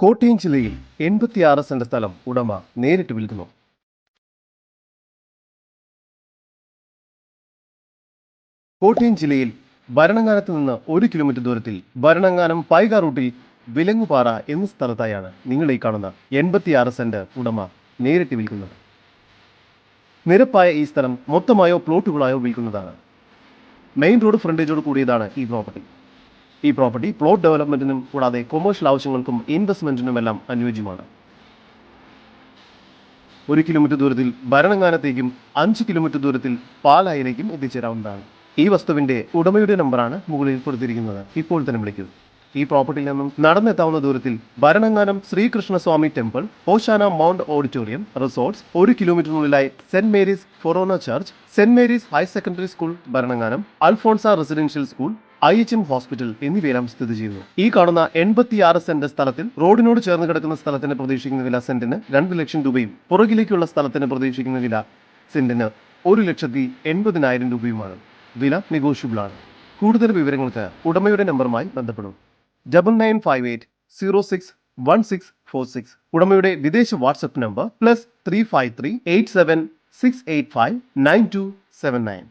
കോട്ടയം ജില്ലയിൽ എൺപത്തിയാറ് സെന്റ് സ്ഥലം ഉടമ നേരിട്ട് വിൽക്കുന്നു. കോട്ടയം ജില്ലയിൽ ഭരണങ്ങാനത്ത് നിന്ന് ഒരു കിലോമീറ്റർ ദൂരത്തിൽ ഭരണങ്ങാനം പൈക റൂട്ടിൽ വിലങ്ങുപാറ എന്ന സ്ഥലത്തായാണ് നിങ്ങൾ ഈ കാണുന്ന എൺപത്തിയാറ് സെന്റ് ഉടമ നേരിട്ട് വിൽക്കുന്നത്. നിരപ്പായ ഈ സ്ഥലം മൊത്തമായോ പ്ലോട്ടുകളായോ വിൽക്കുന്നതാണ്. മെയിൻ റോഡ് ഫ്രണ്ടേജോട് കൂടിയതാണ് ഈ പ്രോപ്പർട്ടി. ഈ പ്രോപ്പർട്ടി പ്ലോട്ട് ഡെവലപ്മെന്റിനും കൂടാതെ കൊമേഴ്ഷ്യൽ ആവശ്യങ്ങൾക്കും ഇൻവെസ്റ്റ്മെന്റിനുമെല്ലാം അനുയോജ്യമാണ്. ഒരു കിലോമീറ്റർ ദൂരത്തിൽ ഭരണങ്ങാനത്തേക്കും അഞ്ച് കിലോമീറ്റർ ദൂരത്തിൽ പാലായിലേക്കും എത്തിച്ചേരാവുന്നതാണ്. ഈ വസ്തുവിന്റെ ഉടമയുടെ നമ്പറാണ് മുകളിൽ കൊടുത്തിരിക്കുന്നത്. ഇപ്പോൾ തന്നെ വിളിക്കുക ഈ പ്രോപ്പർട്ടിയിൽ നിന്നും നടന്നെത്താവുന്ന ദൂരത്തിൽ Bharananganam Sreekrishnaswamy temple Oshana mount auditorium resorts ഒരു കിലോമീറ്ററിനുള്ളിലായി saint Mary's Forane church saint Mary's higher secondary school Bharananganam Alphonsa residential school I H M hospital എന്നിവയെല്ലാം സ്ഥിതി ചെയ്യുന്നു ഈ കാണുന്ന എൺപത്തിയാറ് സെന്റ് സ്ഥലത്തിൽ റോഡിനോട് ചേർന്ന് കിടക്കുന്ന സ്ഥലത്തിന് പ്രതീക്ഷിക്കുന്ന വില സെന്റിന് രണ്ട് ലക്ഷം രൂപയും പുറകിലേക്കുള്ള സ്ഥലത്തിന് പ്രതീക്ഷിക്കുന്ന വില സെന്റിന് ഒരു ലക്ഷത്തി എൺപതിനായിരം രൂപയുമാണ്. വില നെഗോഷ്യബിൾ ആണ് കൂടുതൽ വിവരങ്ങൾക്ക് ഉടമയുടെ നമ്പറുമായി ബന്ധപ്പെടും. Double nine five eight zero six one six four six. ഉടമയുടെ വിദേശ WhatsApp number plus three five three eight seven six eight five nine two seven nine.